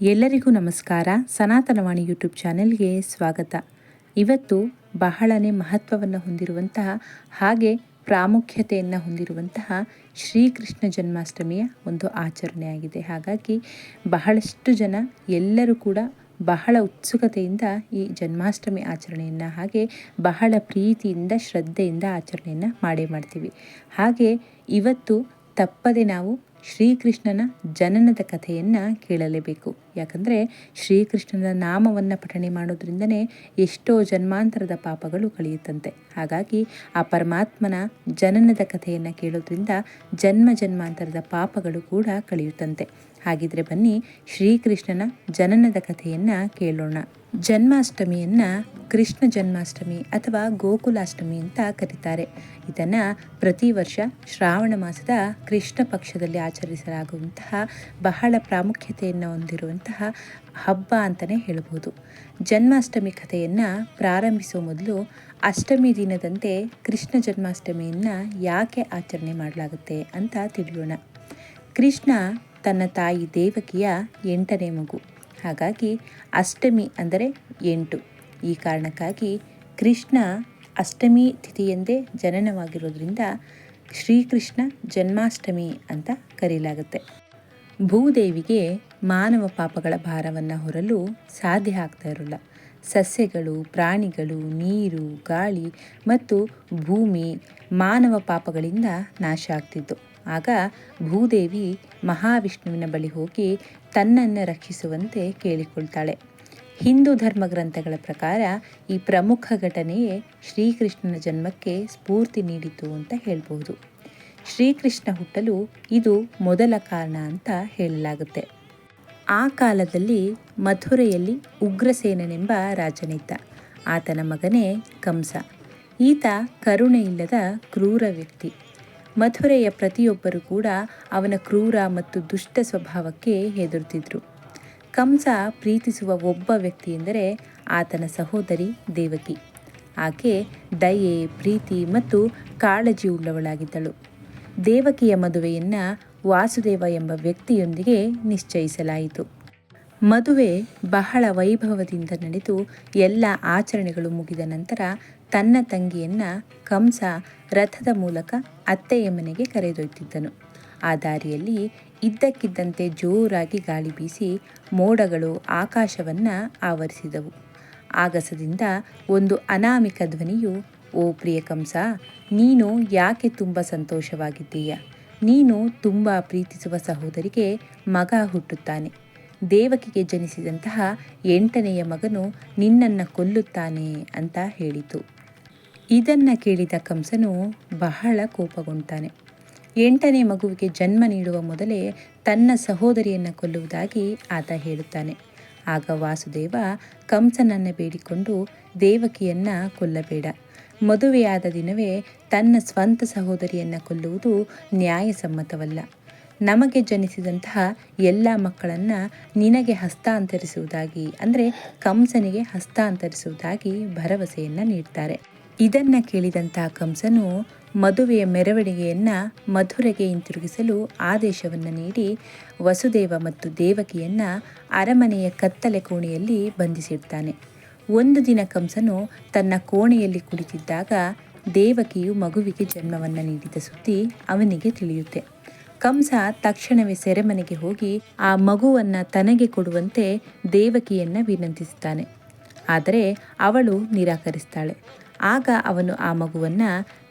ಎಲ್ಲರಿಗೂ ನಮಸ್ಕಾರ. ಸನಾತನವಾಣಿ ಯೂಟ್ಯೂಬ್ ಚಾನೆಲ್ಗೆ ಸ್ವಾಗತ. ಇವತ್ತು ಬಹಳನೇ ಮಹತ್ವವನ್ನು ಹೊಂದಿರುವಂತಹ ಹಾಗೆ ಪ್ರಾಮುಖ್ಯತೆಯನ್ನು ಹೊಂದಿರುವಂತಹ ಶ್ರೀಕೃಷ್ಣ ಜನ್ಮಾಷ್ಟಮಿಯ ಒಂದು ಆಚರಣೆಯಾಗಿದೆ. ಹಾಗಾಗಿ ಬಹಳಷ್ಟು ಜನ ಎಲ್ಲರೂ ಕೂಡ ಬಹಳ ಉತ್ಸುಕತೆಯಿಂದ ಈ ಜನ್ಮಾಷ್ಟಮಿ ಆಚರಣೆಯನ್ನು ಹಾಗೆ ಬಹಳ ಪ್ರೀತಿಯಿಂದ, ಶ್ರದ್ಧೆಯಿಂದ ಆಚರಣೆಯನ್ನು ಮಾಡೇ ಮಾಡ್ತೀವಿ. ಹಾಗೆ ಇವತ್ತು ತಪ್ಪದೆ ನಾವು ಶ್ರೀಕೃಷ್ಣನ ಜನನದ ಕಥೆಯನ್ನು ಕೇಳಲೇಬೇಕು. ಯಾಕಂದರೆ ಶ್ರೀಕೃಷ್ಣನ ನಾಮವನ್ನು ಪಠಣೆ ಮಾಡೋದ್ರಿಂದನೇ ಎಷ್ಟೋ ಜನ್ಮಾಂತರದ ಪಾಪಗಳು ಕಳೆಯುತ್ತಂತೆ. ಹಾಗಾಗಿ ಆ ಪರಮಾತ್ಮನ ಜನನದ ಕಥೆಯನ್ನು ಕೇಳೋದ್ರಿಂದ ಜನ್ಮ ಜನ್ಮಾಂತರದ ಪಾಪಗಳು ಕೂಡ ಕಳೆಯುತ್ತಂತೆ. ಹಾಗಿದ್ರೆ ಬನ್ನಿ ಶ್ರೀಕೃಷ್ಣನ ಜನನದ ಕಥೆಯನ್ನು ಕೇಳೋಣ. ಜನ್ಮಾಷ್ಟಮಿಯನ್ನು ಕೃಷ್ಣ ಜನ್ಮಾಷ್ಟಮಿ ಅಥವಾ ಗೋಕುಲಾಷ್ಟಮಿ ಅಂತ ಕರೀತಾರೆ. ಇದನ್ನು ಪ್ರತಿ ವರ್ಷ ಶ್ರಾವಣ ಮಾಸದ ಕೃಷ್ಣ ಪಕ್ಷದಲ್ಲಿ ಆಚರಿಸಲಾಗುವಂತಹ ಬಹಳ ಪ್ರಾಮುಖ್ಯತೆಯನ್ನು ಹೊಂದಿರುವಂತಹ ಹಬ್ಬ ಅಂತಲೇ ಹೇಳ್ಬೋದು. ಜನ್ಮಾಷ್ಟಮಿ ಕಥೆಯನ್ನು ಪ್ರಾರಂಭಿಸುವ ಮೊದಲು ಅಷ್ಟಮಿ ದಿನದಂತೆ ಕೃಷ್ಣ ಜನ್ಮಾಷ್ಟಮಿಯನ್ನು ಯಾಕೆ ಆಚರಣೆ ಮಾಡಲಾಗುತ್ತೆ ಅಂತ ತಿಳಿಯೋಣ. ಕೃಷ್ಣ ತನ್ನ ತಾಯಿ ದೇವಕಿಯ ಎಂಟನೇ ಮಗು. ಹಾಗಾಗಿ ಅಷ್ಟಮಿ ಅಂದರೆ ಎಂಟು. ಈ ಕಾರಣಕ್ಕಾಗಿ ಕೃಷ್ಣ ಅಷ್ಟಮಿ ತಿಥಿಯೆಂದೇ ಜನನವಾಗಿರೋದ್ರಿಂದ ಶ್ರೀಕೃಷ್ಣ ಜನ್ಮಾಷ್ಟಮಿ ಅಂತ ಕರೆಯಲಾಗುತ್ತೆ ಭೂದೇವಿಗೆ ಮಾನವ ಪಾಪಗಳ ಭಾರವನ್ನು ಹೊರಲು ಸಾಧ್ಯ ಆಗ್ತಾ ಇರೋಲ್ಲ. ಸಸ್ಯಗಳು, ಪ್ರಾಣಿಗಳು, ನೀರು, ಗಾಳಿ ಮತ್ತು ಭೂಮಿ ಮಾನವ ಪಾಪಗಳಿಂದ ನಾಶ ಆಗ್ತಿದ್ದು ಆಗ ಭೂದೇವಿ ಮಹಾವಿಷ್ಣುವಿನ ಬಳಿ ಹೋಗಿ ತನ್ನನ್ನು ರಕ್ಷಿಸುವಂತೆ ಕೇಳಿಕೊಳ್ತಾಳೆ. ಹಿಂದೂ ಧರ್ಮ ಗ್ರಂಥಗಳ ಪ್ರಕಾರ ಈ ಪ್ರಮುಖ ಘಟನೆಯೇ ಶ್ರೀಕೃಷ್ಣನ ಜನ್ಮಕ್ಕೆ ಸ್ಫೂರ್ತಿ ನೀಡಿತು ಅಂತ ಹೇಳ್ಬೋದು ಶ್ರೀಕೃಷ್ಣ ಹುಟ್ಟಲು ಇದು ಮೊದಲ ಕಾರಣ ಅಂತ ಹೇಳಲಾಗುತ್ತೆ. ಆ ಕಾಲದಲ್ಲಿ ಮಥುರೆಯಲ್ಲಿ ಉಗ್ರಸೇನನೆಂಬ ರಾಜನಿದ್ದ. ಆತನ ಮಗನೇ ಕಂಸ. ಈತ ಕರುಣೆ ಇಲ್ಲದ ಕ್ರೂರ ವ್ಯಕ್ತಿ. ಮಥುರೆಯ ಪ್ರತಿಯೊಬ್ಬರೂ ಕೂಡ ಅವನ ಕ್ರೂರ ಮತ್ತು ದುಷ್ಟ ಸ್ವಭಾವಕ್ಕೆ ಹೆದರುತ್ತಿದ್ದರು ಕಂಸ ಪ್ರೀತಿಸುವ ಒಬ್ಬ ವ್ಯಕ್ತಿ ಎಂದರೆ ಆತನ ಸಹೋದರಿ ದೇವಕಿ. ಆಕೆ ದಯೆ, ಪ್ರೀತಿ ಮತ್ತು ಕಾಳಜಿ ಉಳ್ಳವಳಾಗಿದ್ದಳು. ದೇವಕಿಯ ಮದುವೆಯನ್ನು ವಾಸುದೇವ ಎಂಬ ವ್ಯಕ್ತಿಯೊಂದಿಗೆ ನಿಶ್ಚಯಿಸಲಾಯಿತು. ಮದುವೆ ಬಹಳ ವೈಭವದಿಂದ ನಡೆದು ಎಲ್ಲ ಆಚರಣೆಗಳು ಮುಗಿದ ನಂತರ ತನ್ನ ತಂಗಿಯನ್ನ ಕಂಸ ರಥದ ಮೂಲಕ ಅತ್ತೆಯ ಮನೆಗೆ ಕರೆದೊಯ್ತಿದ್ದನು. ಆ ದಾರಿಯಲ್ಲಿ ಇದ್ದಕ್ಕಿದ್ದಂತೆ ಜೋರಾಗಿ ಗಾಳಿ ಬೀಸಿ ಮೋಡಗಳು ಆಕಾಶವನ್ನು ಆವರಿಸಿದವು. ಆಗಸದಿಂದ ಒಂದು ಅನಾಮಿಕ ಧ್ವನಿಯು, ಓ ಪ್ರಿಯ ಕಂಸ, ನೀನು ಯಾಕೆ ತುಂಬ ಸಂತೋಷವಾಗಿದ್ದೀಯ? ನೀನು ತುಂಬ ಪ್ರೀತಿಸುವ ಸಹೋದರಿಗೆ ಮಗ ಹುಟ್ಟುತ್ತಾನೆ. ದೇವಕಿಗೆ ಜನಿಸಿದಂತಹ ಎಂಟನೆಯ ಮಗನು ನಿನ್ನನ್ನು ಕೊಲ್ಲುತ್ತಾನೆ ಅಂತ ಹೇಳಿತು. ಇದನ್ನು ಕೇಳಿದ ಕಂಸನು ಬಹಳ ಕೋಪಗೊಂಡಾನೆ. ಎಂಟನೇ ಮಗುವಿಗೆ ಜನ್ಮ ನೀಡುವ ಮೊದಲೇ ತನ್ನ ಸಹೋದರಿಯನ್ನು ಕೊಲ್ಲುವುದಾಗಿ ಆತ ಹೇಳುತ್ತಾನೆ. ಆಗ ವಾಸುದೇವ ಕಂಸನನ್ನು ಬೇಡಿಕೊಂಡು ದೇವಕಿಯನ್ನ ಕೊಲ್ಲಬೇಡ. ಮದುವೆಯಾದ ದಿನವೇ ತನ್ನ ಸ್ವಂತ ಸಹೋದರಿಯನ್ನು ಕೊಲ್ಲುವುದು ನ್ಯಾಯಸಮ್ಮತವಲ್ಲ. ನಮಗೆ ಜನಿಸಿದಂತಹ ಎಲ್ಲ ಮಕ್ಕಳನ್ನು ನಿನಗೆ ಹಸ್ತಾಂತರಿಸುವುದಾಗಿ ಅಂದರೆ ಕಂಸನಿಗೆ ಹಸ್ತಾಂತರಿಸುವುದಾಗಿ ಭರವಸೆಯನ್ನು ನೀಡ್ತಾರೆ. ಇದನ್ನು ಕೇಳಿದಂತಹ ಕಂಸನು ಮದುವೆಯ ಮೆರವಣಿಗೆಯನ್ನು ಮಧುರೆಗೆ ಹಿಂತಿರುಗಿಸಲು ಆದೇಶವನ್ನು ನೀಡಿ ವಸುದೇವ ಮತ್ತು ದೇವಕಿಯನ್ನು ಅರಮನೆಯ ಕತ್ತಲೆ ಕೋಣೆಯಲ್ಲಿ ಬಂಧಿಸಿಡ್ತಾನೆ ಒಂದು ದಿನ ಕಂಸನು ತನ್ನ ಕೋಣೆಯಲ್ಲಿ ಕುಳಿತಿದ್ದಾಗ ದೇವಕಿಯು ಮಗುವಿಗೆ ಜನ್ಮವನ್ನು ನೀಡಿದ ಸುದ್ದಿ ಅವನಿಗೆ ತಿಳಿಯುತ್ತೆ. ಕಂಸ ತಕ್ಷಣವೇ ಸೆರೆಮನೆಗೆ ಹೋಗಿ ಆ ಮಗುವನ್ನು ತನಗೆ ಕೊಡುವಂತೆ ದೇವಕಿಯನ್ನು ವಿನಂತಿಸುತ್ತಾನೆ ಆದರೆ ಅವಳು ನಿರಾಕರಿಸ್ತಾಳೆ. ಆಗ ಅವನು ಆ ಮಗುವನ್ನ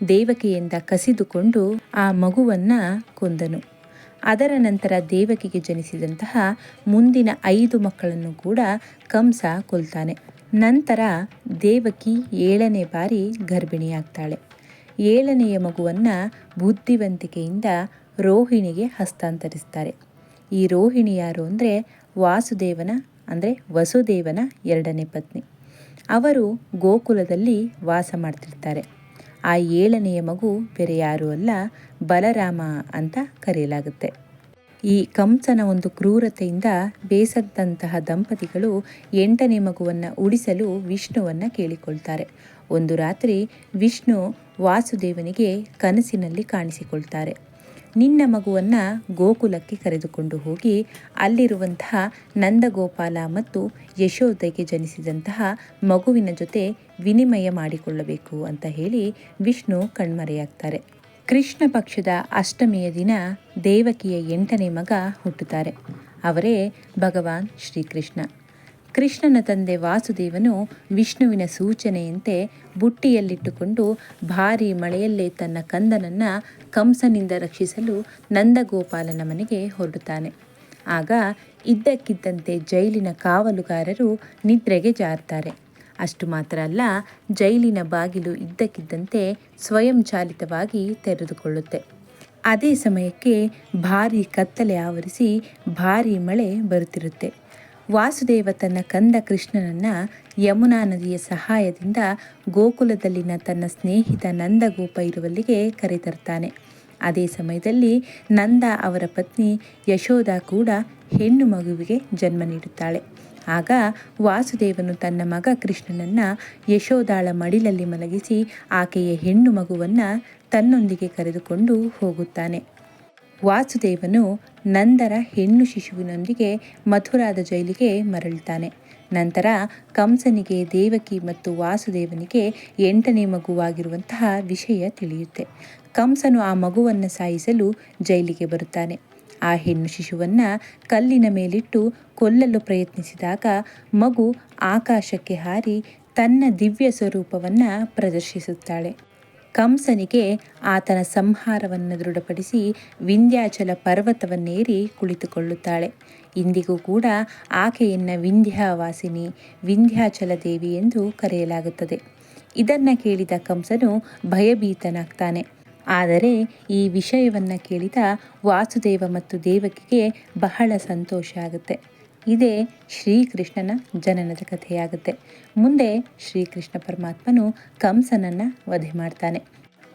ದೇವಕಿಯಿಂದ ಕಸಿದುಕೊಂಡು ಆ ಮಗುವನ್ನ ಕೊಂದನು. ಅದರ ನಂತರ ದೇವಕಿಗೆ ಜನಿಸಿದಂತಹ ಮುಂದಿನ ಐದು ಮಕ್ಕಳನ್ನು ಕೂಡ ಕಂಸ ಕೊಲ್ತಾನೆ. ನಂತರ ದೇವಕಿ ಏಳನೇ ಬಾರಿ ಗರ್ಭಿಣಿಯಾಗ್ತಾಳೆ. ಏಳನೆಯ ಮಗುವನ್ನು ಬುದ್ಧಿವಂತಿಕೆಯಿಂದ ರೋಹಿಣಿಗೆ ಹಸ್ತಾಂತರಿಸ್ತಾರೆ. ಈ ರೋಹಿಣಿ ಯಾರು ಅಂದರೆ ವಾಸುದೇವನ, ಅಂದರೆ ವಸುದೇವನ ಎರಡನೇ ಪತ್ನಿ. ಅವರು ಗೋಕುಲದಲ್ಲಿ ವಾಸ ಮಾಡ್ತಿರ್ತಾರೆ. ಆ ಏಳನೆಯ ಮಗು ಬೇರೆ ಯಾರೂ ಅಲ್ಲ, ಬಲರಾಮ ಅಂತ ಕರೆಯಲಾಗುತ್ತೆ. ಈ ಕಂಸನ ಒಂದು ಕ್ರೂರತೆಯಿಂದ ಬೇಸತ್ತಂತಹ ದಂಪತಿಗಳು ಎಂಟನೇ ಮಗುವನ್ನು ಉಳಿಸಲು ವಿಷ್ಣುವನ್ನು ಕೇಳಿಕೊಳ್ತಾರೆ. ಒಂದು ರಾತ್ರಿ ವಿಷ್ಣು ವಾಸುದೇವನಿಗೆ ಕನಸಿನಲ್ಲಿ ಕಾಣಿಸಿಕೊಳ್ತಾರೆ. ನಿನ್ನ ಮಗುವನ್ನು ಗೋಕುಲಕ್ಕೆ ಕರೆದುಕೊಂಡು ಹೋಗಿ ಅಲ್ಲಿರುವಂತಹ ನಂದಗೋಪಾಲ ಮತ್ತು ಯಶೋಧೆಗೆ ಜನಿಸಿದಂತಹ ಮಗುವಿನ ಜೊತೆ ವಿನಿಮಯ ಮಾಡಿಕೊಳ್ಳಬೇಕು ಅಂತ ಹೇಳಿ ವಿಷ್ಣು ಕಣ್ಮರೆಯಾಗ್ತಾರೆ. ಕೃಷ್ಣ ಪಕ್ಷದ ಅಷ್ಟಮಿಯ ದಿನ ದೇವಕಿಯ ಎಂಟನೇ ಮಗ ಹುಟ್ಟುತ್ತಾರೆ. ಅವರೇ ಭಗವಾನ್ ಶ್ರೀಕೃಷ್ಣ. ಕೃಷ್ಣನ ತಂದೆ ವಾಸುದೇವನು ವಿಷ್ಣುವಿನ ಸೂಚನೆಯಂತೆ ಬುಟ್ಟಿಯಲ್ಲಿಟ್ಟುಕೊಂಡು ಭಾರೀ ಮಳೆಯಲ್ಲೇ ತನ್ನ ಕಂದನನ್ನು ಕಂಸನಿಂದ ರಕ್ಷಿಸಲು ನಂದಗೋಪಾಲನ ಮನೆಗೆ ಹೊರಡುತ್ತಾನೆ. ಆಗ ಇದ್ದಕ್ಕಿದ್ದಂತೆ ಜೈಲಿನ ಕಾವಲುಗಾರರು ನಿದ್ರೆಗೆ ಜಾರ್ತಾರೆ. ಅಷ್ಟು ಮಾತ್ರ ಅಲ್ಲ, ಜೈಲಿನ ಬಾಗಿಲು ಇದ್ದಕ್ಕಿದ್ದಂತೆ ಸ್ವಯಂಚಾಲಿತವಾಗಿ ತೆರೆದುಕೊಳ್ಳುತ್ತೆ. ಅದೇ ಸಮಯಕ್ಕೆ ಭಾರೀ ಕತ್ತಲೆ ಆವರಿಸಿ ಭಾರೀ ಮಳೆ ಬರುತ್ತಿರುತ್ತೆ. ವಾಸುದೇವ ತನ್ನ ಕಂದ ಕೃಷ್ಣನನ್ನು ಯಮುನಾ ನದಿಯ ಸಹಾಯದಿಂದ ಗೋಕುಲದಲ್ಲಿನ ತನ್ನ ಸ್ನೇಹಿತ ನಂದಗೋಪ ಇರುವಲ್ಲಿಗೆ ಕರೆತರ್ತಾನೆ. ಅದೇ ಸಮಯದಲ್ಲಿ ನಂದ ಅವರ ಪತ್ನಿ ಯಶೋಧ ಕೂಡ ಹೆಣ್ಣು ಮಗುವಿಗೆ ಜನ್ಮ ನೀಡುತ್ತಾಳೆ. ಆಗ ವಾಸುದೇವನು ತನ್ನ ಮಗ ಕೃಷ್ಣನನ್ನು ಯಶೋದಾಳ ಮಡಿಲಲ್ಲಿ ಮಲಗಿಸಿ ಆಕೆಯ ಹೆಣ್ಣು ಮಗುವನ್ನು ತನ್ನೊಂದಿಗೆ ಕರೆದುಕೊಂಡು ಹೋಗುತ್ತಾನೆ. ವಾಸುದೇವನು ನಂದರ ಹೆಣ್ಣು ಶಿಶುವಿನೊಂದಿಗೆ ಮಥುರಾದ ಜೈಲಿಗೆ ಮರಳುತ್ತಾನೆ ನಂತರ ಕಂಸನಿಗೆ ದೇವಕಿ ಮತ್ತು ವಾಸುದೇವನಿಗೆ ಎಂಟನೇ ಮಗುವಾಗಿರುವಂತಹ ವಿಷಯ ತಿಳಿಯುತ್ತೆ. ಕಂಸನು ಆ ಮಗುವನ್ನು ಸಾಯಿಸಲು ಜೈಲಿಗೆ ಬರುತ್ತಾನೆ. ಆ ಹೆಣ್ಣು ಶಿಶುವನ್ನು ಕಲ್ಲಿನ ಮೇಲಿಟ್ಟು ಕೊಲ್ಲಲು ಪ್ರಯತ್ನಿಸಿದಾಗ ಮಗು ಆಕಾಶಕ್ಕೆ ಹಾರಿ ತನ್ನ ದಿವ್ಯ ಸ್ವರೂಪವನ್ನು ಪ್ರದರ್ಶಿಸುತ್ತಾಳೆ. ಕಂಸನಿಗೆ ಆತನ ಸಂಹಾರವನ್ನು ದೃಢಪಡಿಸಿ ವಿಂಧ್ಯಾಚಲ ಪರ್ವತವನ್ನೇರಿ ಕುಳಿತುಕೊಳ್ಳುತ್ತಾಳೆ. ಇಂದಿಗೂ ಕೂಡ ಆಕೆಯನ್ನು ವಿಂಧ್ಯಾವಾಸಿನಿ, ವಿಂಧ್ಯಾಚಲ ದೇವಿ ಎಂದು ಕರೆಯಲಾಗುತ್ತದೆ. ಇದನ್ನು ಕೇಳಿದ ಕಂಸನು ಭಯಭೀತನಾಗ್ತಾನೆ. ಆದರೆ ಈ ವಿಷಯವನ್ನು ಕೇಳಿದ ವಾಸುದೇವ ಮತ್ತು ದೇವಕಿಗೆ ಬಹಳ ಸಂತೋಷ ಆಗುತ್ತೆ. ಇದೇ ಶ್ರೀಕೃಷ್ಣನ ಜನನದ ಕಥೆಯಾಗುತ್ತೆ. ಮುಂದೆ ಶ್ರೀಕೃಷ್ಣ ಪರಮಾತ್ಮನು ಕಂಸನನ್ನು ವಧೆ ಮಾಡ್ತಾನೆ.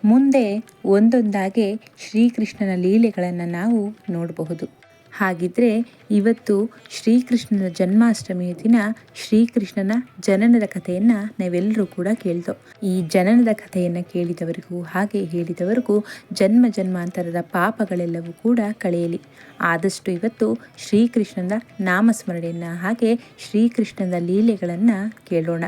ಮುಂದೆ ಒಂದೊಂದಾಗೆ ಶ್ರೀಕೃಷ್ಣನ ಲೀಲೆಗಳನ್ನು ನಾವು ನೋಡಬಹುದು. ಹಾಗಿದ್ರೆ ಇವತ್ತು ಶ್ರೀಕೃಷ್ಣನ ಜನ್ಮಾಷ್ಟಮಿಯ ದಿನ ಶ್ರೀಕೃಷ್ಣನ ಜನನದ ಕಥೆಯನ್ನು ನಾವೆಲ್ಲರೂ ಕೂಡ ಕೇಳ್ದೋ ಈ ಜನನದ ಕಥೆಯನ್ನು ಕೇಳಿದವರಿಗೂ ಹಾಗೆ ಹೇಳಿದವರಿಗೂ ಜನ್ಮ ಜನ್ಮಾಂತರದ ಪಾಪಗಳೆಲ್ಲವೂ ಕೂಡ ಕಳೆಯಲಿ. ಆದಷ್ಟು ಇವತ್ತು ಶ್ರೀಕೃಷ್ಣನ ನಾಮಸ್ಮರಣೆಯನ್ನು ಹಾಗೆ ಶ್ರೀಕೃಷ್ಣನ ಲೀಲೆಗಳನ್ನು ಕೇಳೋಣ.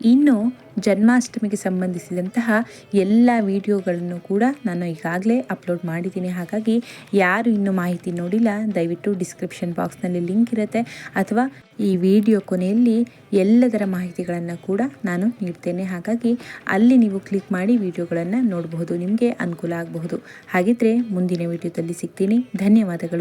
ಇನ್ನು ಜನ್ಮಾಷ್ಟಮಿಗೆ ಸಂಬಂಧಿಸಿದಂತಹ ಎಲ್ಲ ವಿಡಿಯೋಗಳನ್ನು ಕೂಡ ನಾನು ಈಗಾಗಲೇ ಅಪ್ಲೋಡ್ ಮಾಡಿದ್ದೀನಿ. ಹಾಗಾಗಿ ಯಾರು ಇನ್ನೂ ಮಾಹಿತಿ ನೋಡಿಲ್ಲ, ದಯವಿಟ್ಟು ಡಿಸ್ಕ್ರಿಪ್ಷನ್ ಬಾಕ್ಸ್ನಲ್ಲಿ ಲಿಂಕ್ ಇರುತ್ತೆ. ಅಥವಾ ಈ ವಿಡಿಯೋ ಕೊನೆಯಲ್ಲಿ ಎಲ್ಲದರ ಮಾಹಿತಿಗಳನ್ನು ಕೂಡ ನಾನು ನೀಡ್ತೇನೆ. ಹಾಗಾಗಿ ಅಲ್ಲಿ ನೀವು ಕ್ಲಿಕ್ ಮಾಡಿ ವಿಡಿಯೋಗಳನ್ನು ನೋಡಬಹುದು. ನಿಮಗೆ ಅನುಕೂಲ ಆಗಬಹುದು. ಹಾಗಿದ್ರೆ ಮುಂದಿನ ವಿಡಿಯೋದಲ್ಲಿ ಸಿಗ್ತೀನಿ. ಧನ್ಯವಾದಗಳು.